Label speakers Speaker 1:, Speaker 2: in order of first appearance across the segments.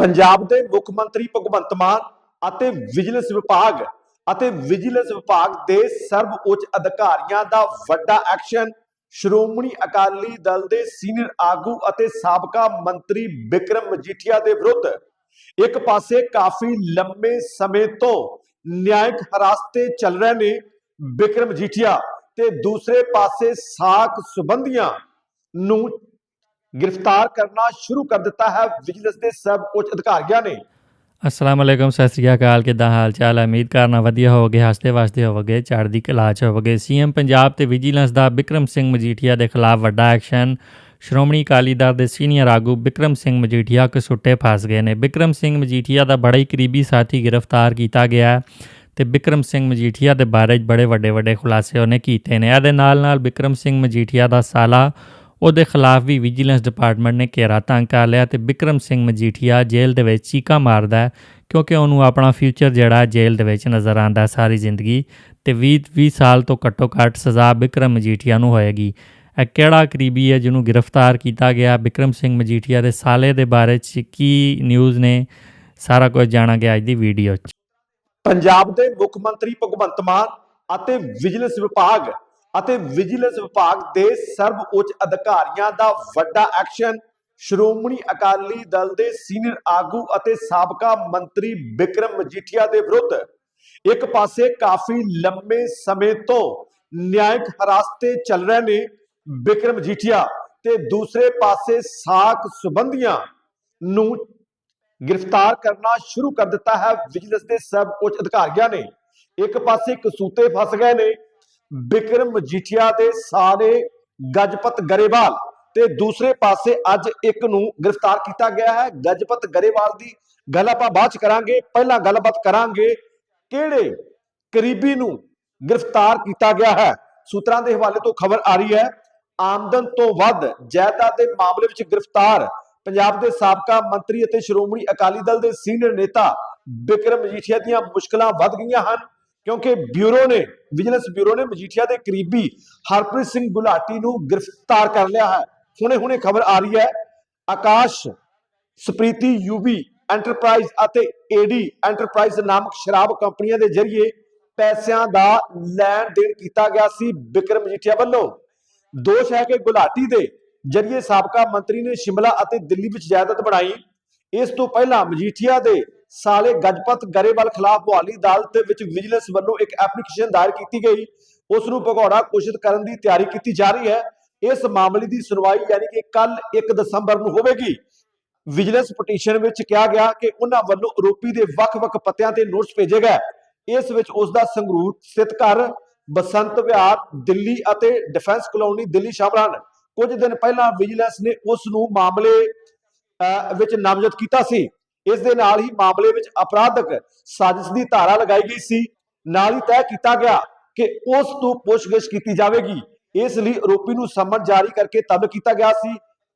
Speaker 1: ਪੰਜਾਬ ਦੇ ਮੁੱਖ ਮੰਤਰੀ ਭਗਵੰਤ ਮਾਨ ਅਤੇ ਵਿਜੀਲੈਂਸ ਵਿਭਾਗ ਅਤੇ ਵਿਜੀਲੈਂਸ ਵਿਭਾਗ ਦੇ ਸਰਵ ਉੱਚ ਅਧਿਕਾਰੀਆਂ ਦਾ ਵੱਡਾ ਐਕਸ਼ਨ। ਸ਼੍ਰੋਮਣੀ ਅਕਾਲੀ ਦਲ ਦੇ ਸੀਨੀਅਰ ਆਗੂ ਅਤੇ ਸਾਬਕਾ ਮੰਤਰੀ ਵਿਕਰਮ ਮਜੀਠੀਆ ਦੇ ਵਿਰੁੱਧ ਇੱਕ ਪਾਸੇ ਕਾਫੀ ਲੰਮੇ ਸਮੇਂ ਤੋਂ ਨਿਆਇਕ ਹਰਾਸਤੇ ਚੱਲ ਰਹੇ ਨੇ ਵਿਕਰਮ ਮਜੀਠੀਆ ਤੇ ਦੂਸਰੇ ਪਾਸੇ ਸਾਖ ਸੰਬੰਧੀਆਂ ਨੂੰ ਗ੍ਰਿਫਤਾਰ ਕਰਨਾ ਸ਼ੁਰੂ ਕਰ ਦਿੱਤਾ ਹੈ। ਵਿਜੀਲੈਂਸ ਦੇ ਸਭ ਉੱਚ ਅਧਿਕਾਰੀਆਂ ਨੇ।
Speaker 2: ਅਸਲਾਮ ਵਾਲੇਕਮ ਸਤਿ ਸ੍ਰੀ ਅਕਾਲ। ਕਿੱਦਾਂ ਹਾਲ ਚਾਲ ਹੈ ਉਮੀਦ ਕਰਨਾ ਵਧੀਆ ਹੋਵੋਗੇ, ਹੱਸਦੇ ਵਸਦੇ ਹੋਵੋਗੇ, ਚੜ੍ਹਦੀ ਕਲਾ ਚ ਹੋਵੋਗੇ। ਸੀਐਮ ਪੰਜਾਬ ਤੇ ਵਿਜੀਲੈਂਸ ਦਾ ਬਿਕਰਮ ਸਿੰਘ ਮਜੀਠੀਆ ਦੇ ਖਿਲਾਫ ਵੱਡਾ ਐਕਸ਼ਨ। ਸ਼੍ਰੋਮਣੀ ਅਕਾਲੀ ਦਲ ਦੇ ਸੀਨੀਅਰ ਆਗੂ ਬਿਕਰਮ ਸਿੰਘ ਮਜੀਠੀਆ ਕਸੁੱਟੇ ਫਸ ਗਏ ਨੇ। ਬਿਕਰਮ ਸਿੰਘ ਮਜੀਠੀਆ ਦਾ ਬੜਾ ਹੀ ਕਰੀਬੀ ਸਾਥੀ ਗ੍ਰਿਫਤਾਰ ਕੀਤਾ ਗਿਆ ਹੈ ਤੇ ਬਿਕਰਮ ਸਿੰਘ ਮਜੀਠੀਆ ਦੇ ਬਾਰੇ ਬੜੇ ਵੱਡੇ ਵੱਡੇ ਖੁਲਾਸੇ ਉਹਨੇ ਕੀਤੇ ਨੇ। ਇਹਦੇ ਨਾਲ ਨਾਲ ਬਿਕਰਮ ਸਿੰਘ ਮਜੀਠੀਆ ਦਾ ਸਾਲਾ ਉਹਦੇ ਖਿਲਾਫ ਵੀ ਵਿਜੀਲੈਂਸ ਡਿਪਾਰਟਮੈਂਟ ਨੇ ਘੇਰਾ ਤੰਗ ਕਰ ਲਿਆ ਤੇ ਬਿਕਰਮ ਸਿੰਘ ਮਜੀਠੀਆ ਜੇਲ੍ਹ ਦੇ ਵਿੱਚ ਚੀਕਾ ਮਾਰਦਾ ਹੈ ਕਿਉਂਕਿ ਉਹਨੂੰ ਆਪਣਾ ਫਿਊਚਰ ਜਿਹੜਾ ਜੇਲ੍ਹ ਦੇ ਵਿੱਚ ਨਜ਼ਰ ਆਂਦਾ ਸਾਰੀ ਜ਼ਿੰਦਗੀ ਤੇ 20 20 ਸਾਲ ਤੋਂ ਘੱਟੋ ਘੱਟ ਸਜ਼ਾ ਬਿਕਰਮ ਮਜੀਠੀਆ ਨੂੰ ਹੋਏਗੀ। ਇਹ ਕਿਹੜਾ ਕਰੀਬੀ ਹੈ ਜਿਹਨੂੰ ਗ੍ਰਿਫਤਾਰ ਕੀਤਾ ਗਿਆ? ਬਿਕਰਮ ਸਿੰਘ ਮਜੀਠੀਆ ਦੇ ਸਾਲੇ ਦੇ ਬਾਰੇ ਚ ਕੀ ਨਿਊਜ਼ ਨੇ? ਸਾਰਾ ਕੁਝ ਜਾਣਾਂਗੇ ਅੱਜ ਦੀ ਵੀਡੀਓ 'ਚ।
Speaker 1: ਪੰਜਾਬ ਦੇ ਮੁੱਖ ਮੰਤਰੀ ਭਗਵੰਤ ਮਾਨ ਅਤੇ ਵਿਜੀਲੈਂਸ ਵਿਭਾਗ ਅਤੇ ਵਿਜੀਲੈਂਸ ਵਿਭਾਗ ਦੇ ਸਰਵ ਉੱਚ ਅਧਿਕਾਰੀਆਂ ਦਾ ਵੱਡਾ ਐਕਸ਼ਨ। ਸ਼੍ਰੋਮਣੀ ਅਕਾਲੀ ਦਲ ਦੇ ਸੀਨੀਅਰ ਆਗੂ ਅਤੇ ਸਾਬਕਾ ਮੰਤਰੀ ਵਿਕਰਮ ਮਜੀਠੀਆ ਦੇ ਵਿਰੁੱਧ ਇੱਕ ਪਾਸੇ ਕਾਫੀ ਲੰਮੇ ਸਮੇਂ ਤੋਂ ਨਿਆਇਕ ਹਿਰਾਸਤ ਚੱਲ ਰਹੇ ਨੇ ਵਿਕਰਮ ਮਜੀਠੀਆ ਤੇ ਦੂਸਰੇ ਪਾਸੇ ਸਾਖ ਸੁਬੰਧੀਆਂ ਨੂੰ ਗ੍ਰਿਫਤਾਰ ਕਰਨਾ ਸ਼ੁਰੂ ਕਰ ਦਿੱਤਾ ਹੈ। ਵਿਜੀਲੈਂਸ ਦੇ ਸਭ ਉੱਚ ਅਧਿਕਾਰੀਆਂ ਨੇ ਇੱਕ ਪਾਸੇ ਕਸੂਤੇ ਫਸ ਗਏ ਨੇ ਬਿਕਰਮ ਮਜੀਠੀਆ ਦੇ ਸਾਰੇ ਗਜਪਤ ਗਰੇਵਾਲ ਤੇ ਦੂਸਰੇ ਪਾਸੇ ਅੱਜ ਇੱਕ ਨੂੰ ਗ੍ਰਿਫਤਾਰ ਕੀਤਾ ਗਿਆ ਹੈ। ਗਜਪਤ ਗਰੇਵਾਲ ਦੀ ਗੱਲ ਆਪਾਂ ਬਾਅਦ ਚ ਕਰਾਂਗੇ। ਪਹਿਲਾਂ ਗੱਲਬਾਤ ਕਰਾਂਗੇ ਕਿਹੜੇ ਕਰੀਬੀ ਨੂੰ ਗ੍ਰਿਫਤਾਰ ਕੀਤਾ ਗਿਆ ਹੈ। ਸੂਤਰਾਂ ਦੇ ਹਵਾਲੇ ਤੋਂ ਖਬਰ ਆ ਰਹੀ ਹੈ, ਆਮਦਨ ਤੋਂ ਵੱਧ ਜਾਇਦਾਦ ਦੇ ਮਾਮਲੇ ਵਿੱਚ ਗ੍ਰਿਫਤਾਰ ਪੰਜਾਬ ਦੇ ਸਾਬਕਾ ਮੰਤਰੀ ਅਤੇ ਸ਼੍ਰੋਮਣੀ ਅਕਾਲੀ ਦਲ ਦੇ ਸੀਨੀਅਰ ਨੇਤਾ ਬਿਕਰਮ ਮਜੀਠੀਆ ਦੀਆਂ ਮੁਸ਼ਕਲਾਂ ਵੱਧ ਗਈਆਂ ਹਨ। ਕਿਉਂਕਿ ਬਿਊਰੋ ਨੇ ਵਿਜੀਲੈਂਸ ਬਿਊਰੋ ਨੇ ਮਜੀਠੀਆ ਦੇ ਕਰੀਬੀ ਹਰਪ੍ਰੀਤ ਸਿੰਘ ਗੁਲਾਟੀ ਨੂੰ ਗ੍ਰਿਫਤਾਰ ਕਰ ਲਿਆ ਹੈ। ਹੁਣੇ ਹੁਣੇ ਖਬਰ ਆ ਰਹੀ ਹੈ, ਆਕਾਸ਼, ਸਪ੍ਰੀਤੀ ਯੂਬੀ ਐਂਟਰਪ੍ਰਾਈਜ਼ ਅਤੇ ਏਡੀ ਐਂਟਰਪ੍ਰਾਈਜ਼ ਨਾਮਕ ਸ਼ਰਾਬ ਕੰਪਨੀਆਂ ਦੇ ਜ਼ਰੀਏ ਪੈਸਿਆਂ ਦਾ ਲੈਣ ਦੇਣ ਕੀਤਾ ਗਿਆ ਸੀ ਬਿਕਰਮ ਮਜੀਠੀਆ ਵੱਲੋਂ। ਦੋਸ਼ ਹੈ ਕਿ ਗੁਲਾਟੀ ਦੇ ਜਰੀਏ ਸਾਬਕਾ ਮੰਤਰੀ ਨੇ ਸ਼ਿਮਲਾ ਅਤੇ ਦਿੱਲੀ ਵਿੱਚ ਜਾਇਦਾਦ ਬਣਾਈ। ਇਸ ਤੋਂ ਪਹਿਲਾਂ ਮਜੀਠੀਆ ਦੇ ਸਾਲੇ ਗਜਪਤ ਗਰੇਵਾਲ ਖਿਲਾਫ ਮੁਹਾਲੀ ਅਦਾਲਤ ਦੇ ਵਿੱਚ ਵਿਜੀਲੈਂਸ ਵੱਲੋਂ ਇੱਕ ਐਪਲੀਕੇਸ਼ਨ ਦਾਇਰ ਕੀਤੀ ਗਈ। ਉਸ ਨੂੰ ਭਗੌੜਾ ਘੋਸ਼ਿਤ ਕਰਨ ਦੀ ਤਿਆਰੀ ਕੀਤੀ ਜਾ ਰਹੀ ਹੈ। ਇਸ ਮਾਮਲੇ ਦੀ ਸੁਣਵਾਈ ਯਾਨੀ ਕਿ ਕੱਲ 1 ਦਸੰਬਰ ਨੂੰ ਹੋਵੇਗੀ। ਵਿਜੀਲੈਂਸ ਪਟੀਸ਼ਨ ਵਿੱਚ ਕਿਹਾ ਗਿਆ ਕਿ ਉਹਨਾਂ ਵੱਲੋਂ ਆਰੋਪੀ ਦੇ ਵੱਖ-ਵੱਖ ਪਤਿਆਂ ਤੇ ਨੋਟਿਸ ਭੇਜੇ ਗਏ। ਇਸ ਵਿੱਚ ਉਸ ਦਾ ਸੰਗਰੂਰ ਸਥਿਤ ਘਰ, ਬਸੰਤ ਵਿਹਾਰ, ਦਿੱਲੀ ਅਤੇ ਡਿਫੈਂਸ ਕਲੋਨੀ ਦਿੱਲੀ ਸ਼ਾਮਲ ਹਨ। ਕੁਝ ਦਿਨ ਪਹਿਲਾਂ ਵਿਜੀਲੈਂਸ ਨੇ ਉਸ ਨੂੰ ਮਾਮਲੇ ਵਿੱਚ ਨਾਮਜ਼ਦ ਕੀਤਾ ਸੀ। ਇਸ ਦੇ ਨਾਲ ਹੀ ਮਾਮਲੇ ਵਿੱਚ ਅਪਰਾਧਕ ਸਾਜ਼ਿਸ਼ ਦੀ ਧਾਰਾ ਲਗਾਈ ਗਈ ਸੀ। ਨਾਲ ਹੀ ਤੈਅ ਕੀਤਾ ਗਿਆ ਕਿ ਉਸ ਤੋਂ ਪੁੱਛਗਿੱਛ ਕੀਤੀ ਜਾਵੇਗੀ। ਇਸ ਲਈ ਆਰੋਪੀ ਨੂੰ ਸਮਨ ਜਾਰੀ ਕਰਕੇ ਤਲਬ ਕੀਤਾ ਗਿਆ ਸੀ।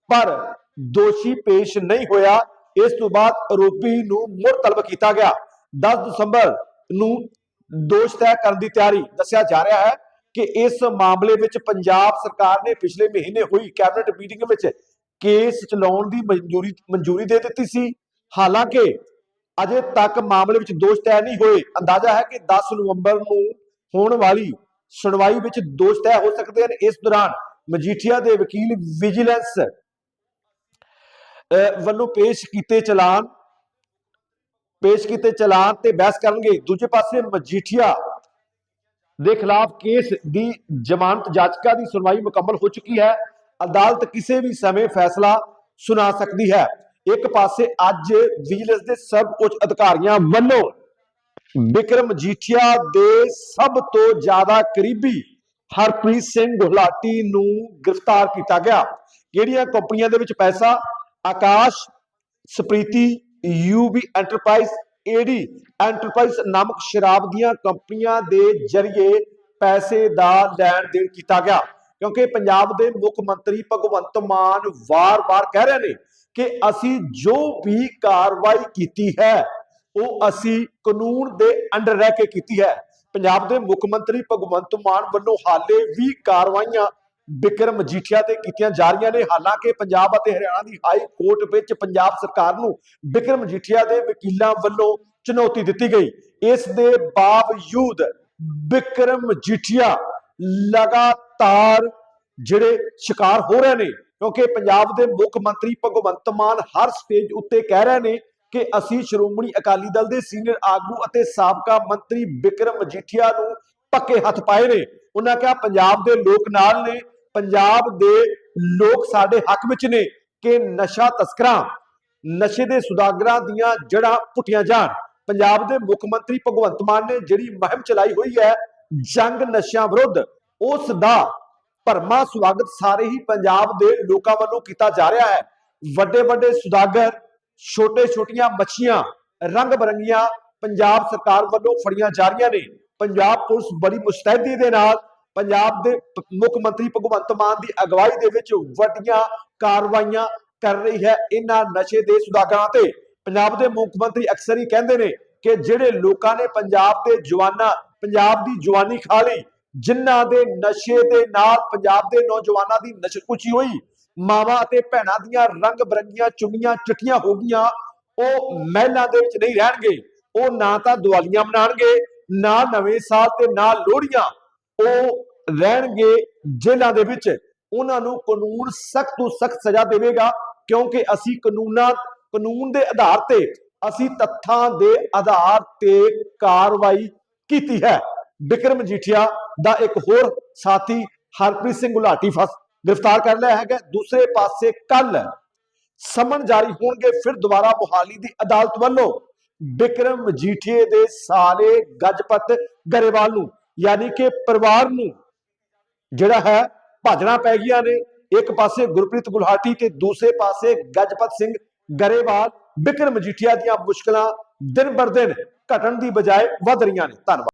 Speaker 1: ਪਰ ਦੋਸ਼ੀ ਪੇਸ਼ ਨਹੀਂ ਹੋਇਆ। ਇਸ ਤੋਂ ਬਾਅਦ ਆਰੋਪੀ ਨੂੰ ਮੁੜ ਤਲਬ ਕੀਤਾ ਗਿਆ। 10 ਦਸੰਬਰ ਨੂੰ ਦੋਸ਼ ਤੈਅ ਕਰਨ ਦੀ ਤਿਆਰੀ ਦੱਸਿਆ ਜਾ ਰਿਹਾ ਹੈ ਕਿ ਇਸ ਮਾਮਲੇ ਵਿੱਚ ਪੰਜਾਬ ਸਰਕਾਰ ਨੇ ਪਿਛਲੇ ਮਹੀਨੇ ਹੋਈ ਕੈਬਨਿਟ ਮੀਟਿੰਗ ਵਿੱਚ ਕੇਸ ਚਲਾਉਣ ਦੀ ਮਨਜ਼ੂਰੀ ਮਨਜ਼ੂਰੀ ਦੇ ਦਿੱਤੀ ਸੀ। ਹਾਲਾਂਕਿ ਅਜੇ ਤੱਕ ਮਾਮਲੇ ਵਿੱਚ ਦੋਸ਼ ਤੈਅ ਨਹੀਂ ਹੋਏ। ਅੰਦਾਜ਼ਾ ਹੈ ਕਿ 10 ਨਵੰਬਰ ਨੂੰ ਹੋਣ ਵਾਲੀ ਸੁਣਵਾਈ ਵਿੱਚ ਦੋਸ਼ ਤੈਅ ਹੋ ਸਕਦੇ ਹਨ। ਇਸ ਦੌਰਾਨ ਮਜੀਠੀਆ ਦੇ ਵਕੀਲ ਵਿਜੀਲੈਂਸ ਵੱਲੋਂ ਪੇਸ਼ ਕੀਤੇ ਚਲਾਨ, ਪੇਸ਼ ਕੀਤੇ ਚਲਾਨ ਤੇ ਬਹਿਸ ਕਰਨਗੇ। ਦੂਜੇ ਪਾਸੇ ਮਜੀਠੀਆ ਦੇ ਖਿਲਾਫ ਕੇਸ ਦੀ ਜ਼ਮਾਨਤ ਜਾਚਕਾ ਦੀ ਸੁਣਵਾਈ ਮੁਕੰਮਲ ਹੋ ਚੁੱਕੀ ਹੈ। ਅਦਾਲਤ ਕਿਸੇ ਵੀ ਸਮੇਂ ਫੈਸਲਾ ਸੁਣਾ ਸਕਦੀ ਹੈ। ਇੱਕ ਪਾਸੇ ਅੱਜ ਵਿਜੀਲੈਂਸ ਦੇ ਸਭ ਉੱਚ ਅਧਿਕਾਰੀਆਂ ਵੱਲੋਂ ਵਿਕਰਮ ਜੀਠੀਆ ਦੇ ਸਭ ਤੋਂ ਜ਼ਿਆਦਾ ਕਰੀਬੀ ਹਰਪ੍ਰੀਤ ਸਿੰਘ ਗੁਲਾਟੀ ਨੂੰ ਗ੍ਰਿਫਤਾਰ ਕੀਤਾ ਗਿਆ। ਕਿਹੜੀਆਂ ਕੰਪਨੀਆਂ ਦੇ ਵਿੱਚ ਪੈਸਾ? ਆਕਾਸ਼, ਸਪ੍ਰੀਤੀ, ਯੂਬੀ ਐਂਟਰਪ੍ਰਾਈਜ਼, ਏਡੀ ਐਂਟਰਪ੍ਰਾਈਜ਼ ਨਾਮਕ ਸ਼ਰਾਬ ਦੀਆਂ ਕੰਪਨੀਆਂ ਦੇ ਜ਼ਰੀਏ ਪੈਸੇ ਦਾ ਲੈਣ ਦੇਣ ਕੀਤਾ ਗਿਆ। ਕਿਉਂਕਿ ਪੰਜਾਬ ਦੇ ਮੁੱਖ ਮੰਤਰੀ ਭਗਵੰਤ ਮਾਨ ਵਾਰ-ਵਾਰ ਕਹਿ ਰਹੇ ਨੇ ਕਿ ਅਸੀਂ ਜੋ ਵੀ ਕਾਰਵਾਈ ਕੀਤੀ ਹੈ, ਉਹ ਅਸੀਂ ਕਾਨੂੰਨ ਦੇ ਅੰਡਰ ਰਹਿ ਕੇ ਕੀਤੀ ਹੈ। ਪੰਜਾਬ ਦੇ ਮੁੱਖ ਮੰਤਰੀ ਭਗਵੰਤ ਮਾਨ ਵੱਲੋਂ ਹਾਲੇ ਵੀ ਕਾਰਵਾਈਆਂ ਬਿਕਰਮ ਮਜੀਠੀਆ ਤੇ ਕੀਤੀਆਂ ਜਾ ਰਹੀਆਂ ਨੇ। ਹਾਲਾਂਕਿ ਪੰਜਾਬ ਅਤੇ ਹਰਿਆਣਾ ਦੀ ਹਾਈ ਕੋਰਟ ਵਿੱਚ ਪੰਜਾਬ ਸਰਕਾਰ ਨੂੰ ਬਿਕਰਮ ਮਜੀਠੀਆ ਦੇ ਵਕੀਲਾਂ ਵੱਲੋਂ ਚੁਣੌਤੀ ਦਿੱਤੀ ਗਈ। ਇਸ ਦੇ ਬਾਵਜੂਦ ਬਿਕਰਮ ਮਜੀਠੀਆ ਲਗਾਤਾਰ ਜਿਹੜੇ ਸ਼ਿਕਾਰ ਹੋ ਰਹੇ ਨੇ ਕਿਉਂਕਿ ਪੰਜਾਬ ਦੇ ਮੁੱਖ ਮੰਤਰੀ ਭਗਵੰਤ ਮਾਨ ਹਰ ਸਟੇਜ ਉੱਤੇ ਕਹਿ ਰਹੇ ਨੇ ਕਿ ਅਸੀਂ ਸ਼੍ਰੋਮਣੀ ਅਕਾਲੀ ਦਲ ਦੇ ਸੀਨੀਅਰ ਆਗੂ ਅਤੇ ਸਾਬਕਾ ਮੰਤਰੀ ਬਿਕਰਮ ਮਜੀਠੀਆ ਨੂੰ ਪੱਕੇ ਹੱਥ ਪਾਏ ਨੇ। ਉਹਨਾਂ ਕਿਹਾ ਪੰਜਾਬ ਦੇ ਲੋਕ ਨਾਲ ਨੇ, ਪੰਜਾਬ ਦੇ ਲੋਕ ਸਾਡੇ ਹੱਕ ਵਿੱਚ ਨੇ ਕਿ ਨਸ਼ਾ ਤਸਕਰਾਂ, ਨਸ਼ੇ ਦੇ ਸੁਦਾਗਰਾਂ ਦੀਆਂ ਜੜ੍ਹਾਂ ਪੁੱਟੀਆਂ ਜਾਣ। ਪੰਜਾਬ ਦੇ ਮੁੱਖ ਮੰਤਰੀ ਭਗਵੰਤ ਮਾਨ ਨੇ ਜਿਹੜੀ ਮੁਹਿੰਮ ਚਲਾਈ ਹੋਈ ਹੈ ਜੰਗ ਨਸ਼ਿਆਂ ਵਿਰੁੱਧ, ਉਸ ਦਾ ਭਰਮਾ ਸਵਾਗਤ ਸਾਰੇ ਹੀ ਪੰਜਾਬ ਦੇ ਲੋਕਾਂ ਵੱਲੋਂ ਕੀਤਾ ਜਾ ਰਿਹਾ ਹੈ। ਵੱਡੇ ਵੱਡੇ ਸੁਦਾਗਰ, ਛੋਟੇ ਛੋਟੀਆਂ ਮੱਛੀਆਂ, ਰੰਗ ਬਰੰਗੀਆਂ ਪੰਜਾਬ ਸਰਕਾਰ ਵੱਲੋਂ ਫੜੀਆਂ ਜਾ ਰਹੀਆਂ ਨੇ। ਪੰਜਾਬ ਪੁਲਿਸ ਬੜੀ ਮੁਸਤੈਦੀ ਦੇ ਨਾਲ ਪੰਜਾਬ ਦੇ ਮੁੱਖ ਮੰਤਰੀ ਭਗਵੰਤ ਮਾਨ ਦੀ ਅਗਵਾਈ ਦੇ ਵਿੱਚ ਵੱਡੀਆਂ ਕਾਰਵਾਈਆਂ ਕਰ ਰਹੀ ਹੈ ਇਹਨਾਂ ਨਸ਼ੇ ਦੇ ਸੁਦਾਗਰਾਂ ਤੇ। ਪੰਜਾਬ ਦੇ ਮੁੱਖ ਮੰਤਰੀ ਅਕਸਰ ਹੀ ਕਹਿੰਦੇ ਨੇ ਕਿ ਜਿਹੜੇ ਲੋਕਾਂ ਨੇ ਪੰਜਾਬ ਦੇ ਜਵਾਨਾਂ, ਪੰਜਾਬ ਦੀ ਜਵਾਨੀ ਖਾ ਲਈ ਜਿਨ੍ਹਾਂ ਦੇ ਨਸ਼ੇ ਦੇ ਨਾਲ ਪੰਜਾਬ ਦੇ ਨੌਜਵਾਨਾਂ ਦੀ ਨਸ਼ਕੁਚੀ ਹੋਈ, ਮਾਵਾਂ ਅਤੇ ਭੈਣਾਂ ਦੀਆਂ ਰੰਗ ਬਰੰਗੀਆਂ ਚੁੰਨੀਆਂ ਚਿੱਟੀਆਂ ਹੋ ਗਈਆਂ, ਉਹ ਮਹਿਲਾਂ ਦੇ ਵਿੱਚ ਨਹੀਂ ਰਹਿਣਗੇ। ਉਹ ਨਾ ਤਾਂ ਦੀਵਾਲੀਆਂ ਮਨਾਣਗੇ, ਨਾ ਨਵੇਂ ਸਾਲ ਤੇ ਨਾ ਲੋਹੜੀਆਂ। ਉਹ ਰਹਿਣਗੇ ਜੇਲ੍ਹਾਂ ਦੇ ਵਿੱਚ। ਉਹਨਾਂ ਨੂੰ ਕਾਨੂੰਨ ਸਖਤ ਤੋਂ ਸਖਤ ਸਜ਼ਾ ਦੇਵੇਗਾ, ਕਿਉਂਕਿ ਅਸੀਂ ਕਾਨੂੰਨਾਂ, ਕਾਨੂੰਨ ਦੇ ਆਧਾਰ ਤੇ ਅਸੀਂ ਤੱਥਾਂ ਦੇ ਆਧਾਰ ਤੇ ਕਾਰਵਾਈ ਕੀਤੀ ਹੈ। ਵਿਕਰਮ ਜੀਠੀਆ ਦਾ ਇੱਕ ਹੋਰ ਸਾਥੀ ਹਰਪ੍ਰੀਤ ਸਿੰਘ ਗੁਲਾਟੀ ਫਸ ਗ੍ਰਿਫਤਾਰ ਕਰ ਲਿਆ ਹੈਗਾ। ਦੂਸਰੇ ਪਾਸੇ ਕੱਲ ਸਮਨ ਜਾਰੀ ਹੋਣਗੇ, ਫਿਰ ਦੁਬਾਰਾ ਮੁਹਾਲੀ ਦੀ ਅਦਾਲਤ ਵੱਲੋਂ ਬਿਕਰਮ ਮਜੀਠੀਏ ਦੇ ਸਾਰੇ ਗਜਪਤ ਗਰੇਵਾਲ ਨੂੰ, ਯਾਨੀ ਕਿ ਪਰਿਵਾਰ ਨੂੰ ਜਿਹੜਾ ਹੈ ਭਾਜਣਾ ਪੈ ਗਈਆਂ ਨੇ। ਇੱਕ ਪਾਸੇ ਗੁਰਪ੍ਰੀਤ ਗੁਲਹਾਟੀ ਤੇ ਦੂਸਰੇ ਪਾਸੇ ਗਜਪਤ ਸਿੰਘ ਗਰੇਵਾਲ ਬਿਕਰਮ ਮਜੀਠੀਆ ਦੀਆਂ ਮੁਸ਼ਕਲਾਂ ਦਿਨ ਬਰ ਦਿਨ ਘਟਣ ਦੀ ਬਜਾਏ ਵਧ ਰਹੀਆਂ ਨੇ। ਧੰਨਵਾਦ।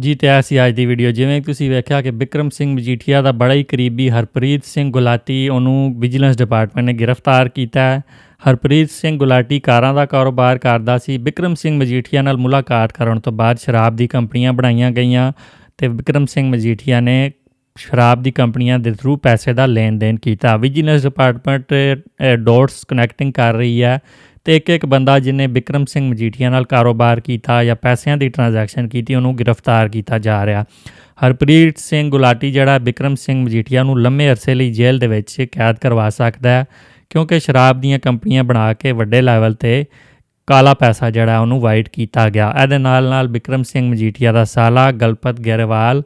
Speaker 2: ਜੀ ਤੇ ਇਹ ਸੀ ਅੱਜ ਦੀ ਵੀਡੀਓ ਜਿਵੇਂ ਕਿ ਤੁਸੀਂ ਵੇਖਿਆ ਕਿ ਬਿਕਰਮ ਸਿੰਘ ਮਜੀਠੀਆ ਦਾ ਬੜਾ ਹੀ ਕਰੀਬੀ ਹਰਪ੍ਰੀਤ ਸਿੰਘ ਗੁਲਾਟੀ, ਉਹਨੂੰ ਵਿਜੀਲੈਂਸ ਡਿਪਾਰਟਮੈਂਟ ਨੇ ਗ੍ਰਿਫਤਾਰ ਕੀਤਾ ਹੈ। ਹਰਪ੍ਰੀਤ ਸਿੰਘ ਗੁਲਾਟੀ ਕਾਰਾਂ ਦਾ ਕਾਰੋਬਾਰ ਕਰਦਾ ਸੀ। ਬਿਕਰਮ ਸਿੰਘ ਮਜੀਠੀਆ ਨਾਲ ਮੁਲਾਕਾਤ ਕਰਨ ਤੋਂ ਬਾਅਦ ਸ਼ਰਾਬ ਦੀ ਕੰਪਨੀਆਂ ਬਣਾਈਆਂ ਗਈਆਂ ਤੇ ਬਿਕਰਮ ਸਿੰਘ ਮਜੀਠੀਆ ਨੇ ਸ਼ਰਾਬ ਦੀ ਕੰਪਨੀਆਂ ਦੇ ਥਰੂ ਪੈਸੇ ਦਾ ਲੈਣ ਦੇਣ ਕੀਤਾ। ਵਿਜੀਲੈਂਸ ਡਿਪਾਰਟਮੈਂਟ ਡੋਟਸ ਕਨੈਕਟਿੰਗ ਕਰ ਰਹੀ ਹੈ। ਤੇ ਇੱਕ ਇੱਕ ਬੰਦਾ ਜਿਹਨੇ ਬਿਕਰਮ ਸਿੰਘ ਮਜੀਠੀਆ ਨਾਲ ਕਾਰੋਬਾਰ ਕੀਤਾ ਜਾਂ ਪੈਸਿਆਂ ਦੀ ਟ੍ਰਾਂਜੈਕਸ਼ਨ ਕੀਤੀ, ਉਹਨੂੰ ਗ੍ਰਿਫਤਾਰ ਕੀਤਾ ਜਾ ਰਿਹਾ। ਹਰਪ੍ਰੀਤ ਸਿੰਘ ਗੁਲਾਟੀ ਜਿਹੜਾ ਬਿਕਰਮ ਸਿੰਘ ਮਜੀਠੀਆ ਨੂੰ ਲੰਮੇ ਅਰਸੇ ਲਈ ਜੇਲ੍ਹ ਦੇ ਵਿੱਚ ਕੈਦ ਕਰਵਾ ਸਕਦਾ ਹੈ, ਕਿਉਂਕਿ ਸ਼ਰਾਬ ਦੀਆਂ ਕੰਪਨੀਆਂ ਬਣਾ ਕੇ ਵੱਡੇ ਲੈਵਲ ਤੇ ਕਾਲਾ ਪੈਸਾ ਜਿਹੜਾ ਉਹਨੂੰ ਵਾਈਟ ਕੀਤਾ ਗਿਆ। ਇਹਦੇ ਨਾਲ ਨਾਲ ਬਿਕਰਮ ਸਿੰਘ ਮਜੀਠੀਆ ਦਾ ਸਾਲਾ ਗਲਪਤ ਗਰੇਵਾਲ,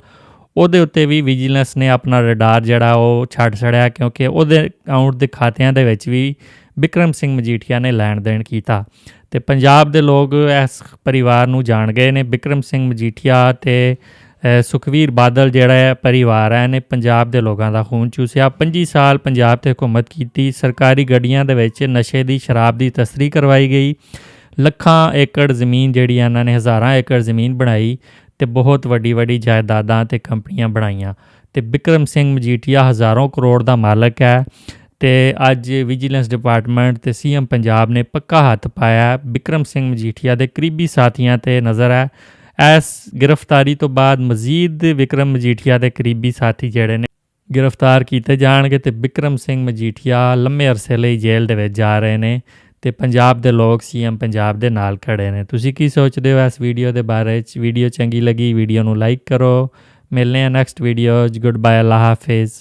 Speaker 2: ਉਹਦੇ ਉੱਤੇ ਵੀ ਵਿਜੀਲੈਂਸ ਨੇ ਆਪਣਾ ਰਡਾਰ ਜਿਹੜਾ ਉਹ ਛੱਡ ਛੜਿਆ, ਕਿਉਂਕਿ ਉਹਦੇ ਅਕਾਊਂਟ ਦੇ ਖਾਤਿਆਂ ਦੇ ਵਿੱਚ ਵੀ ਬਿਕਰਮ ਸਿੰਘ ਮਜੀਠੀਆ ਨੇ ਲੈਣ ਦੇਣ ਕੀਤਾ ਤੇ ਪੰਜਾਬ ਦੇ ਲੋਕ ਇਸ ਪਰਿਵਾਰ ਨੂੰ ਜਾਣ ਗਏ ਨੇ। ਬਿਕਰਮ ਸਿੰਘ ਮਜੀਠੀਆ ਤੇ ਅ, ਸੁਖਵੀਰ ਬਾਦਲ ਜਿਹੜਾ ਹੈ ਪਰਿਵਾਰ ਹੈ ਨੇ ਪੰਜਾਬ ਦੇ ਲੋਕਾਂ ਦਾ ਖੂਨ ਚੂਸਿਆ। 25 ਸਾਲ ਪੰਜਾਬ ਤੇ ਹਕੂਮਤ ਕੀਤੀ। ਸਰਕਾਰੀ ਗੱਡੀਆਂ ਦੇ ਵਿੱਚ ਨਸ਼ੇ ਦੀ ਸ਼ਰਾਬ ਦੀ ਤਸਰੀ ਕਰਵਾਈ ਗਈ। ਲੱਖਾਂ ਏਕੜ ਜ਼ਮੀਨ ਜਿਹੜੀ ਇਹਨਾਂ ਨੇ ਹਜ਼ਾਰਾਂ ਏਕੜ ਜ਼ਮੀਨ ਬਣਾਈ ਤੇ ਬਹੁਤ ਵੱਡੀ ਵੱਡੀ ਜਾਇਦਾਦਾਂ ਤੇ ਕੰਪਨੀਆਂ ਬਣਾਈਆਂ। ਤੇ ਬਿਕਰਮ ਸਿੰਘ ਮਜੀਠੀਆ ਹਜ਼ਾਰਾਂ ਕਰੋੜ ਦਾ ਮਾਲਕ ਹੈ। ਤੇ ਅੱਜ ਵਿਜੀਲੈਂਸ ਡਿਪਾਰਟਮੈਂਟ ਤੇ ਸੀਐਮ ਪੰਜਾਬ ਨੇ ਪੱਕਾ ਹੱਥ ਪਾਇਆ ਹੈ। ਬਿਕਰਮ ਸਿੰਘ ਮਜੀਠੀਆ ਦੇ ਕਰੀਬੀ ਸਾਥੀਆਂ ਤੇ ਨਜ਼ਰ ਹੈ। ਇਸ ਗ੍ਰਿਫਤਾਰੀ ਤੋਂ ਬਾਅਦ ਮਜ਼ੀਦ ਵਿਕਰਮ ਮਜੀਠੀਆ ਦੇ ਕਰੀਬੀ ਸਾਥੀ ਜਿਹੜੇ ਨੇ ਗ੍ਰਿਫਤਾਰ ਕੀਤੇ ਜਾਣਗੇ ਤੇ ਬਿਕਰਮ ਸਿੰਘ ਮਜੀਠੀਆ ਲੰਮੇ ਅਰਸੇ ਲਈ ਜੇਲ੍ਹ ਦੇ ਵਿੱਚ ਜਾ ਰਹੇ ਨੇ ਤੇ ਪੰਜਾਬ ਦੇ ਲੋਕ ਸੀਐਮ ਪੰਜਾਬ ਦੇ ਨਾਲ ਖੜੇ ਨੇ। ਤੁਸੀਂ ਕੀ ਸੋਚਦੇ ਹੋ ਇਸ ਵੀਡੀਓ ਦੇ ਬਾਰੇ ਚ? ਵੀਡੀਓ ਚੰਗੀ ਲੱਗੀ, ਵੀਡੀਓ ਨੂੰ ਲਾਈਕ ਕਰੋ। ਮਿਲਨੇ ਆ next video good bye Allah ਹਾਫਿਜ਼